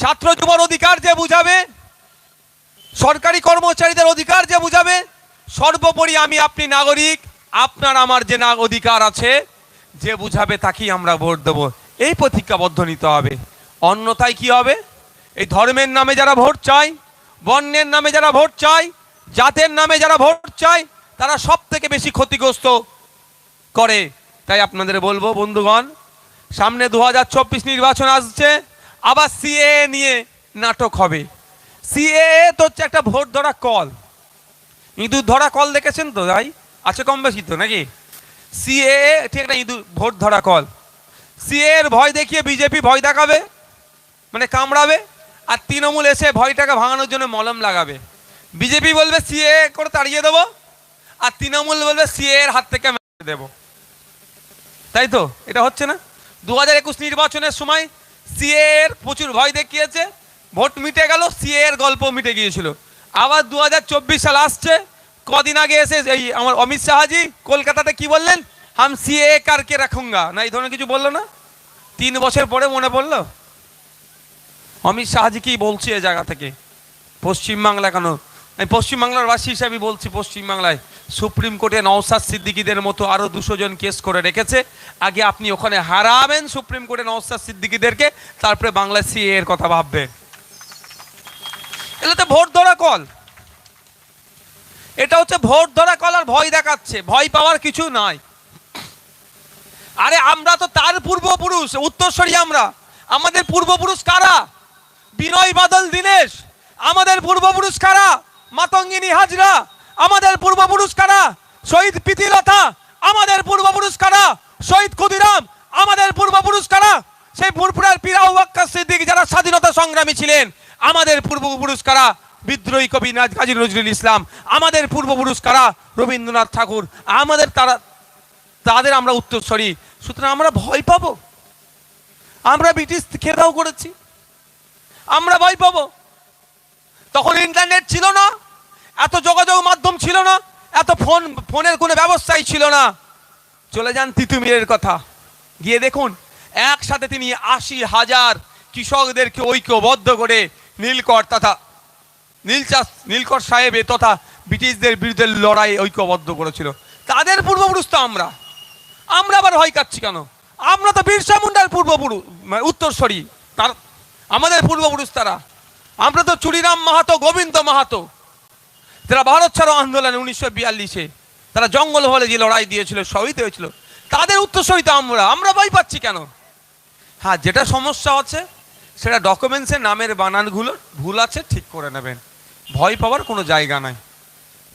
ছাত্র যুবর অধিকার যে বুঝাবে, সরকারি কর্মচারীদের অধিকার যে বুঝাবে, সর্বোপরি আমি আপনি নাগরিক, আপনার আমার যে না অধিকার আছে, যে বুঝাবে তাকেই আমরা ভোট দেবো। এই প্রতিজ্ঞাবদ্ধ নিতে হবে। অন্যথায় কি হবে? এই ধর্মের নামে যারা ভোট চায়, বর্ণের নামে যারা ভোট চায়, জাতের নামে যারা ভোট চায়, তারা সব থেকে বেশি ক্ষতিগ্রস্ত করে। তাই আপনাদের বলব, বন্ধুগণ, সামনে দু হাজার চব্বিশ নির্বাচন আসছে। আবার সিএ নিয়ে নাটক হবে। সিএ তো হচ্ছে একটা ভোট ধরা কল। ইঁদুর ধরা কল দেখেছেন তো ভাই? আছে কম বেশি তো নাকি? সিএ ঠিক একটা ইঁদুর ভোট ধরা কল। সিএ এর ভয় দেখিয়ে বিজেপি ভয় দেখাবে মানে কামড়াবে, আর তৃণমূল এসে ভয়টাকে ভাঙানোর জন্য মলম লাগাবে। বিজেপি বলবে সিএ করে তাড়িয়ে দেবো, আর তৃণমূল বলবে সিএ এর হাত থেকে দেবো। তাই তো? এটা হচ্ছে না? দু হাজার একুশ নির্বাচনের সময় সিএ এর প্রচুর ভয় দেখিয়েছে, ভোট মিটে গেল সিএ এর গল্প মিটে গিয়েছিল। আবার দু হাজার চব্বিশ সাল আসছে, কদিন আগে এসে এই আমার অমিত শাহজি কলকাতাতে কি বললেন? হাম সিএ কারকে রাখুঙ্গা? না, এই ধরনের কিছু বলল না? তিন বছর পরে মনে পড়ল? অমিত শাহজি কি বলছে এ জায়গা থেকে? পশ্চিমবাংলা কেন? আমি পশ্চিমবাংলার বাসী হিসাবে বলছি পশ্চিমবাংলায়। সুপ্রিম কোর্টে নওসাদ সিদ্দিকিদের মতো আরও দুশো জন কেস করে রেখেছে। আগে আপনি ওখানে হারাবেন সুপ্রিম কোর্টে নওসাদ সিদ্দিকিদেরকে, তারপরে বাংলা সিএ এর কথা ভাববেন এটা তো ভোট ধরা কল। এটা হচ্ছে ভোট ধরা কল আর ভয় দেখাচ্ছে। ভয় পাওয়ার কিছু নাই। আরে আমরা তো তার পূর্বপুরুষ উত্তরস্বরী আমরা। আমাদের পূর্বপুরুষ কারা? বিনয় বাদল দীনেশ। আমাদের পূর্বপুরুষ কারা? মাতঙ্গিনী হাজরা। আমাদের পূর্বপুরুষ কারা? শহীদ প্রীতিলতা আমাদের পূর্বপুরুষ কারা? শহীদ ক্ষুদিরাম, আমাদের পূর্বপুরুষ কারা? সেই পিরাউ বাক্কা সিদ্দিক যারা স্বাধীনতা সংগ্রামী ছিলেন, আমাদের পূর্বপুরুষ কারা? বিদ্রোহী কবি নাজ কাজী নজরুল ইসলাম, আমাদের পূর্বপুরুষ কারা? রবীন্দ্রনাথ ঠাকুর, আমাদের তারা, তাদের আমরা উত্তরস্বরী, সুতরাং আমরা ভয় পাবো। আমরা ব্রিটিশ খেদাও করেছি। আমরা ভয় পাবো। তখন ইন্টারনেট ছিল না। এত যোগাযোগ মাধ্যম ছিল না, এত ফোন, ফোনের কোনো ব্যবস্থাই ছিল না। চলে যান তিতুমিরের কথা। গিয়ে দেখুন, একসাথে তিনি আশি হাজার কৃষকদেরকে ঐক্যবদ্ধ করে নীলকর তথা নীলচাষ, নীলকর সাহেবে তথা ব্রিটিশদের বিরুদ্ধে লড়াই ঐক্যবদ্ধ করেছিল। তাদের পূর্বপুরুষ তো আমরা। আমরা আবার ভয় কাচ্ছি কেন? আমরা তো বিরসা মুন্ডার পূর্বপুরুষ মানে উত্তরস্বরী তার, আমাদের পূর্বপুরুষ তারা। আমরা তো চুরিরাম মাহাতো, গোবিন্দ মাহাতো। যারা ভারত ছাড়ো আন্দোলনে উনিশশো বিয়াল্লিশে, তারা জঙ্গল হলে যে লড়াই দিয়েছিল, শহীদ হয়েছিল, তাদের উত্তরস্বরী তো আমরা আমরা ভয় পাচ্ছি কেন? হ্যাঁ যেটা সমস্যা আছে, সেটা ডকুমেন্টসের নামের বানানগুলো ভুল আছে, ঠিক করে নেবেন। ভয় পাওয়ার কোনো জায়গা নাই।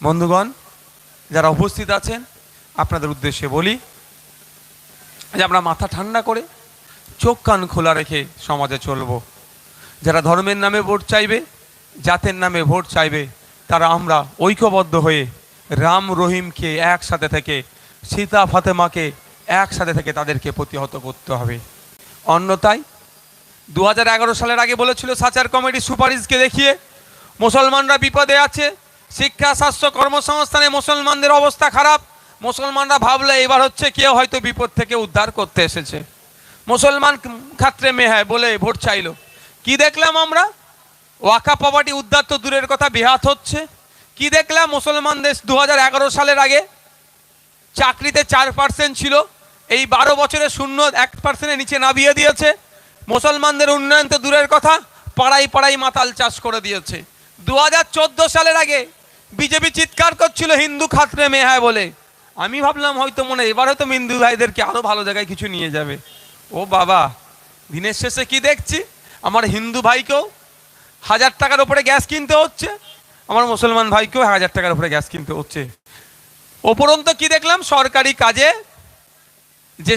বন্ধুগণ, যারা উপস্থিত আছেন, আপনাদের উদ্দেশ্যে বলি যে আমরা মাথা ঠান্ডা করে চোখ কান খোলা রেখে সমাজে চলবো। যারা ধর্মের নামে ভোট চাইবে, জাতের নামে ভোট চাইবে তারা আমরা ঐক্যবদ্ধ হয়ে রাম রহিমকে একসাথে থেকে, সীতা ফাতেমাকে একসাথে থেকে তাদেরকে প্রতিহত করতে হবে। অন্যথায় দু সালের আগে বলেছিল, সাচার কমিটি সুপারিশকে দেখিয়ে মুসলমানরা বিপদে আছে, শিক্ষা, স্বাস্থ্য, কর্মসংস্থানে মুসলমানদের অবস্থা খারাপ। মুসলমানরা ভাবলে এবার হচ্ছে কেউ হয়তো বিপদ থেকে উদ্ধার করতে এসেছে। মুসলমান খাত্রে মেহায় বলে ভোট চাইলো। কি দেখলাম আমরা? ওয়াকা প্রপার্টি উদ্ধার তো দূরের কথা, বিহাত হচ্ছে। কি দেখলাম? মুসলমান দেশ দু হাজার এগারো সালের আগে চাকরিতে চার পার্সেন্ট ছিল, এই বারো বছরে শূন্য এক পার্সেন্টের নিচে নামিয়ে দিয়েছে। মুসলমানদের উন্নয়ন তো দূরের কথা পাড়াই পাড়াই মাতাল চাষ করে দিয়েছে। দু হাজার চোদ্দ সালের আগে বিজেপি চিৎকার করছিল, হিন্দু খাতরে মেহায় বলে। আমি ভাবলাম, হয়তো মনে হয় এবার হয়তো হিন্দু ভাইদেরকে আরও ভালো জায়গায় কিছু নিয়ে যাবে। ও বাবা, দিনের শেষে কি দেখছি? আমার হিন্দু ভাইকেও হাজার টাকার উপরে গ্যাস কিনতে হচ্ছে। আমার মুসলমান ভাইকেও হাজার টাকার উপরে গ্যাস কিনতে হচ্ছে। উপরন্ত কি দেখলাম? সরকারি কাজে যে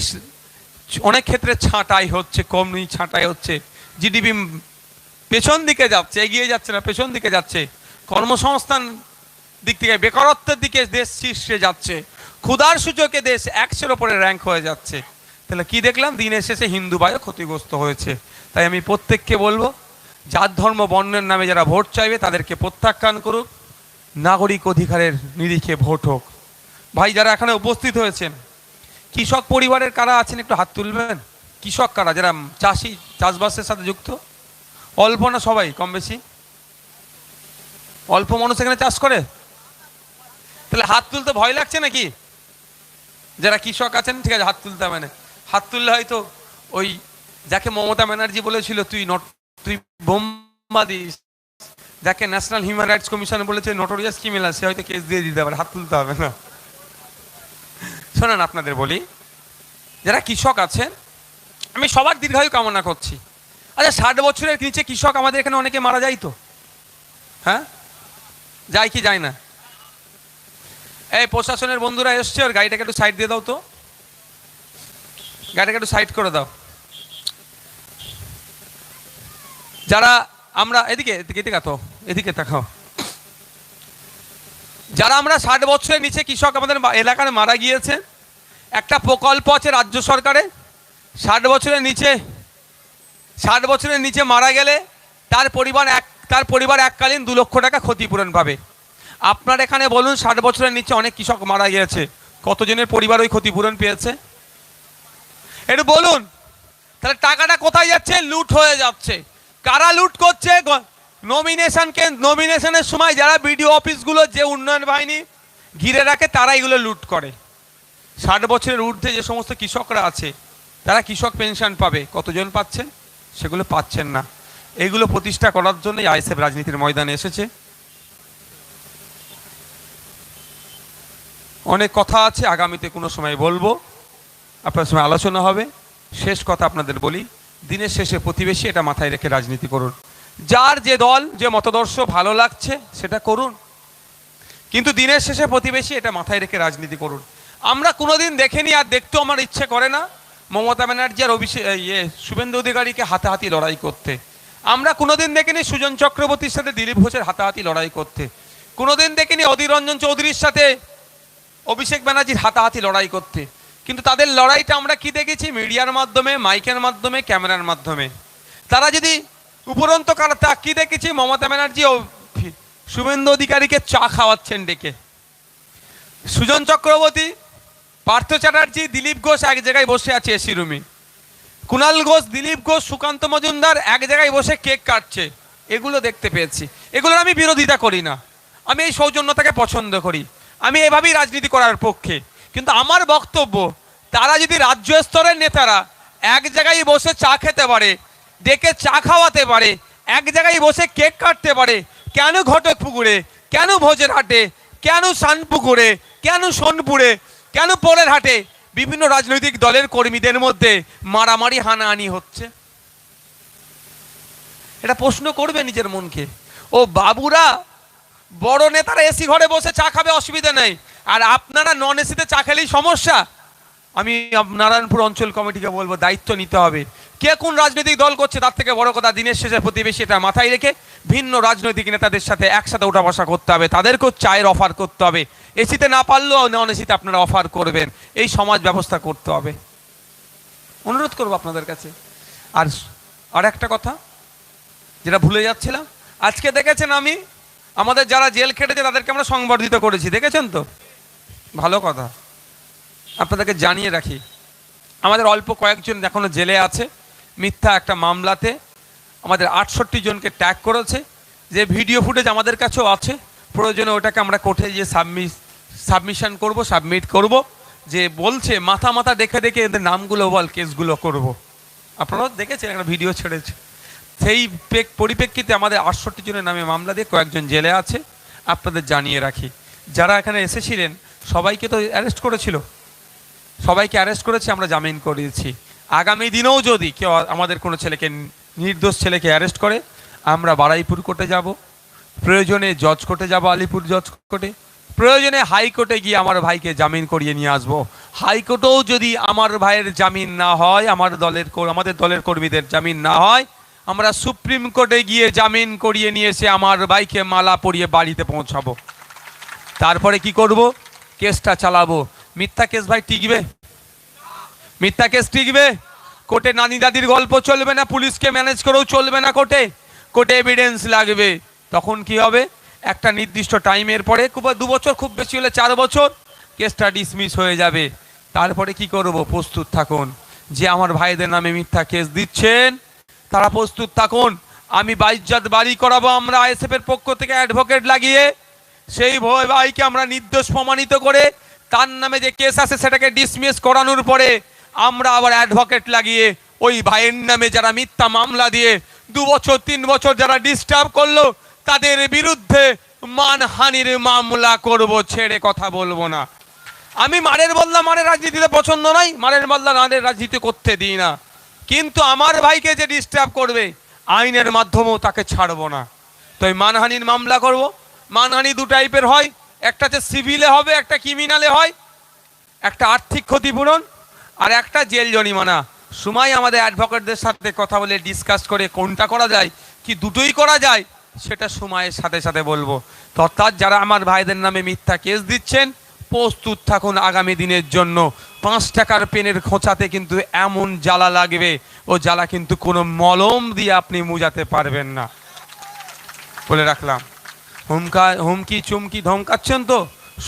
অনেক ক্ষেত্রে ছাঁটাই হচ্ছে, কমনি ছাঁটাই হচ্ছে। জিডিপি পেছন দিকে যাচ্ছে, এগিয়ে যাচ্ছে না, পেছন দিকে যাচ্ছে। কর্মসংস্থান দিক থেকে, বেকারত্বের দিকে দেশ শীর্ষে যাচ্ছে। ক্ষুধার সূচকে দেশ একশোর ওপরে র্যাঙ্ক হয়ে যাচ্ছে। তাহলে কি দেখলাম? দিনের শেষে হিন্দু ভাইও ক্ষতিগ্রস্ত হয়েছে। তাই আমি প্রত্যেককে বলব জাত, ধর্ম, বর্ণের নামে যারা ভোট চাইবে তাদেরকে প্রত্যাখ্যান করুক, নাগরিক অধিকারের নিরিখে ভোট হোক। ভাই, যারা এখানে উপস্থিত হয়েছেন, কৃষক পরিবারের কারা আছেন একটু হাত তুলবেন? কৃষক কারা? যারা চাষি, চাষবাসের সাথে যুক্ত? অল্প না সবাই, কম বেশি? অল্প মানুষ এখানে চাষ করে? তাহলে হাত তুলতে ভয় লাগছে নাকি? যারা কৃষক আছেন, ঠিক আছে, হাত তুলতে হবে না। হাত তুললে হয়তো ওই, যাকে মমতা ব্যানার্জি বলেছিল, তুই নট তুই বোম্বা যাকে ন্যাশনাল হিউম্যান রাইটস কমিশন বলেছে নটোরিয়াস ক্রিমিনাল সে হয়তো কেস দিয়ে দিতে পারে, হাত তুলতে হবে না। শোনেন আপনাদের বলি, যারা কৃষক আছেন, আমি সবার দীর্ঘায়ু কামনা করছি। আচ্ছা ষাট বছরের নিচে কৃষক আমাদের এখানে অনেকে মারা যায় তো? হ্যাঁ? যায় কি যায় না? এই প্রশাসনের বন্ধুরা এসছে, ওর গাড়িটাকে একটু সাইড দিয়ে দাও তো। গাড়িটাকে একটু সাইড করে দাও। যারা আমরা, এদিকে এদিকে এদিকে এদিকে তাকাও। যারা আমরা ষাট বছরের নিচে কৃষক আমাদের এলাকার মারা গিয়েছে, একটা প্রকল্প আছে রাজ্য সরকারে ষাট বছরের নিচে, ষাট বছরের নিচে মারা গেলে তার পরিবার এক, তার পরিবার এককালীন দু লক্ষ টাকা ক্ষতিপূরণ পাবে। আপনার এখানে বলুন, ষাট বছরের নিচে অনেক কৃষক মারা গিয়েছে, কতজনের পরিবার ওই ক্ষতিপূরণ পেয়েছে? একটু বলুন, তাহলে টাকাটা কোথায় যাচ্ছে? লুট হয়ে যাচ্ছে। কারা লুট করছে? নমিনেশনকে নমিনেশনের সময় যারা বিডিও অফিসগুলো, যে উন্নয়ন বাহিনী ঘিরে রাখে, তারা এগুলো লুট করে। ষাট বছরের ঊর্ধ্বে যে সমস্ত কৃষকরা আছে, তারা কৃষক পেনশন পাবে। কতজন পাচ্ছেন? সেগুলো পাচ্ছেন না। এগুলো প্রতিষ্ঠা করার জন্যই আইএসএফ রাজনীতির ময়দানে এসেছে। অনেক কথা আছে, আগামীতে কোনো সময় বলব। আপনার সঙ্গে আলোচনা হবে। শেষ কথা আপনাদের বলি। দিনের শেষে প্রতিবেশী এটা মাথায় রেখে রাজনীতি করুন। যার যে দল, যে মতদর্শ ভালো লাগছে, সেটা করুন। কিন্তু দিনের শেষে প্রতিবেশী এটা মাথায় রেখে রাজনীতি করুন। আমরা কোনোদিন দেখেনি আর দেখতেও আমার ইচ্ছে করে না মমতা ব্যানার্জি আর অভিষেক ইয়ে শুভেন্দু অধিকারীকে হাতাহাতি লড়াই করতে। আমরা কোনোদিন দেখিনি সুজন চক্রবর্তীর সাথে দিলীপ ঘোষের হাতাহাতি লড়াই করতে। কোনোদিন দেখিনি অধীর রঞ্জন চৌধুরীর সাথে অভিষেক ব্যানার্জির হাতাহাতি লড়াই করতে। কিন্তু তাদের লড়াইটা আমরা কি দেখেছি? মিডিয়ার মাধ্যমে, মাইকের মাধ্যমে, ক্যামেরার মাধ্যমে। তারা যদি উপরন্ত তা কি দেখেছি? মমতা ব্যানার্জি ও শুভেন্দু অধিকারীকে চা খাওয়াচ্ছেন ডেকে। সুজন চক্রবর্তী, পার্থ চ্যাটার্জি, দিলীপ ঘোষ এক জায়গায় বসে আছে এসি রুমে। কুণাল ঘোষ, দিলীপ ঘোষ, সুকান্ত মজুমদার এক জায়গায় বসে কেক কাটছে। এগুলো দেখতে পেয়েছি। এগুলোর আমি বিরোধিতা করি না। আমি এই সৌজন্যতাকে পছন্দ করি। আমি এভাবেই রাজনীতি করার পক্ষে। কিন্তু আমার বক্তব্য, তারা যদি রাজ্য স্তরের নেতারা এক জায়গায় বসে চা খেতে পারে, ডেকে চা খাওয়াতে পারে, এক জায়গায় বসে কেক কাটতে পারে, কেন ঘটক পুকুরে, কেন ভোজের হাটে, কেন শানপুকুরে কেন সোনপুরে, কেন পরের হাটে, বিভিন্ন রাজনৈতিক দলের কর্মীদের মধ্যে মারামারি, হানাহানি হচ্ছে? এটা প্রশ্ন করবে নিজের মনকে। ও বাবুরা, বড় নেতারা এসি ঘরে বসে চা খাবে, অসুবিধা নেই। আর আপনারা নন এসিতে চা খেলেই সমস্যা? আমি নারায়ণপুর অঞ্চল কমিটিকে বলব, দায়িত্ব নিতে হবে। কে কোন রাজনৈতিক দল করছে তার থেকে বড় কথা দিনের শেষে প্রতিবেশী এটা মাথায় রেখে ভিন্ন রাজনৈতিক নেতাদের সাথে একসাথে উঠা বসা করতে হবে। তাদেরকেও চায়ের অফার করতে হবে। এসিতে না পারলেও নন এসিতে আপনারা অফার করবেন। এই সমাজ ব্যবস্থা করতে হবে। অনুরোধ করব আপনাদের কাছে। আর আর একটা কথা, যেটা ভুলে যাচ্ছিলাম, আজকে দেখেছেন আমি? আমাদের যারা জেল খেটেছে তাদেরকে আমরা সংবর্ধিত করেছি। দেখেছেন তো? ভালো কথা। আপনাদেরকে জানিয়ে রাখি, আমাদের অল্প কয়েকজন এখনও জেলে আছে। মিথ্যা একটা মামলাতে আমাদের আটষট্টি জনকে ট্যাগ করেছে। যে ভিডিও ফুটেজ আমাদের কাছেও আছে, প্রয়োজনে ওটাকে আমরা কোর্টে গিয়ে সাবমিট সাবমিশন করব সাবমিট করব। যে বলছে, মাথা মাথা দেখে দেখে এদের নামগুলো বল, কেসগুলো করব। আপনারাও দেখেছেন একটা ভিডিও ছেড়েছে। সেই পরিপ্রেক্ষিতে আমাদের আটষট্টি জনের নামে মামলা দিয়ে কয়েকজন জেলে আছে। আপনাদের জানিয়ে রাখি। যারা এখানে এসেছিলেন সবাইকে তো অ্যারেস্ট করেছিল। সবাইকে অ্যারেস্ট করেছে, আমরা জামিন করিয়েছি আগামী দিনেও যদি কেউ আমাদের কোনো ছেলেকে নির্দোষ ছেলেকে অ্যারেস্ট করে, আমরা বারাইপুর কোর্টে যাব। প্রয়োজনে জজ কোর্টে যাব, আলিপুর জজ কোর্টে প্রয়োজনে হাইকোর্টে গিয়ে আমার ভাইকে জামিন করিয়ে নিয়ে আসব। হাইকোর্টেও যদি আমার ভাইয়ের জামিন না হয়, আমার দলের আমাদের দলের কর্মীদের জামিন না হয়, আমরা সুপ্রিম কোর্টে গিয়ে জামিন করিয়ে নিয়ে এসে আমার ভাইকে মালা পরিয়ে বাড়িতে পৌঁছাবো। তারপরে কি করব? কেসটা চালাবো। মিথ্যা কেস ভাই টিকবে? মিথ্যা কেস টিকবে? কোর্টে নানি দাদির গল্প চলবে না, পুলিশকে ম্যানেজ করেও চলবে না কোর্টে? কোর্টে এভিডেন্স লাগবে। তখন কি হবে? একটা নির্দিষ্ট টাইমের পরে, খুব দু বছর, খুব বেশি হলে চার বছর, কেসটা ডিসমিস হয়ে যাবে। তারপরে কি করব? প্রস্তুত থাকুন। যে আমার ভাইদের নামে মিথ্যা কেস দিচ্ছেন, তারা প্রস্তুত থাকুন। আমি বাইজ্জাত বাড়ি করাবো আমরা আইএসএফ এর পক্ষ থেকে অ্যাডভোকেট লাগিয়ে। সেই ভয় ভাইকে আমরা নির্দোষ প্রমাণিত করে তার নামে যে কেস আছে সেটাকে ডিসমিস করানোর পরে আমরা আবার অ্যাডভোকেট লাগিয়ে ওই ভাইয়ের নামে যারা মিথ্যা মামলা দিয়ে দু বছর, তিন বছর যারা ডিস্টার্ব করল, তাদের বিরুদ্ধে মানহানির মামলা করব, ছেড়ে কথা বলব না। আমি মারের বদলা মারের রাজনীতিতে পছন্দ নয়, মারের বদলা নারের রাজনীতি করতে দিই না। কিন্তু আমার ভাইকে যে ডিস্টার্ব করবে, আইনের মাধ্যমেও তাকে ছাড়বো না। তো এই মানহানির মামলা করব। মানহানি দু টাইপের হয়। একটা হচ্ছে সিভিলে হবে, একটা ক্রিমিনালে হয়। একটা আর্থিক ক্ষতিপূরণ আর একটা জেল জরিমানা। সময় আমাদের অ্যাডভোকেটদের সাথে কথা বলে ডিসকাস করে কোনটা করা যায়, কি দুটোই করা যায়, সেটা সময়ের সাথে সাথে বলব। অর্থাৎ যারা আমার ভাইদের নামে মিথ্যা কেস দিচ্ছেন, প্রস্তুত থাকুন আগামী দিনের জন্য। পাঁচ টাকার পেনের খোঁচাতে কিন্তু এমন জ্বালা লাগবে, ও জ্বালা কিন্তু কোনো মলম দিয়ে আপনি মুজাতে পারবেন না। বলে রাখলাম। হুমকা, হুমকি, চুমকি ধমকাচ্ছেন তো?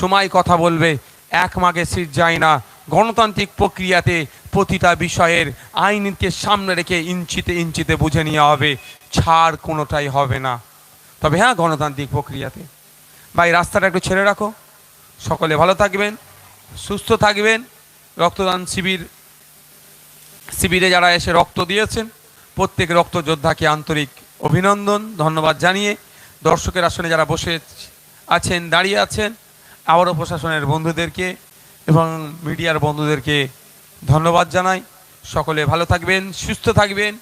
সময় কথা বলবে, এক মাগে সিট যায় না। গণতান্ত্রিক প্রক্রিয়াতে প্রতিটা বিষয়ের আইনকে সামনে রেখে ইঞ্চিতে ইঞ্চিতে বুঝে নেওয়া হবে, ছাড় কোনোটাই হবে না। তবে হ্যাঁ গণতান্ত্রিক প্রক্রিয়াতে। ভাই, রাস্তাটা একটু ছেড়ে রাখো। সকলে ভালো থাকবেন, সুস্থ থাকবেন। রক্তদান শিবির, শিবিরে যারা এসে রক্ত দিয়েছেন, প্রত্যেক রক্ত যোদ্ধাকে আন্তরিক অভিনন্দন, ধন্যবাদ জানিয়ে দর্শকের আসনে যারা বসে আছেন, দাঁড়িয়ে আছেন, আবারও প্রশাসনের বন্ধুদেরকে এবং মিডিয়ার বন্ধুদেরকে ধন্যবাদ জানাই। সকলে ভালো থাকবেন, সুস্থ থাকবেন।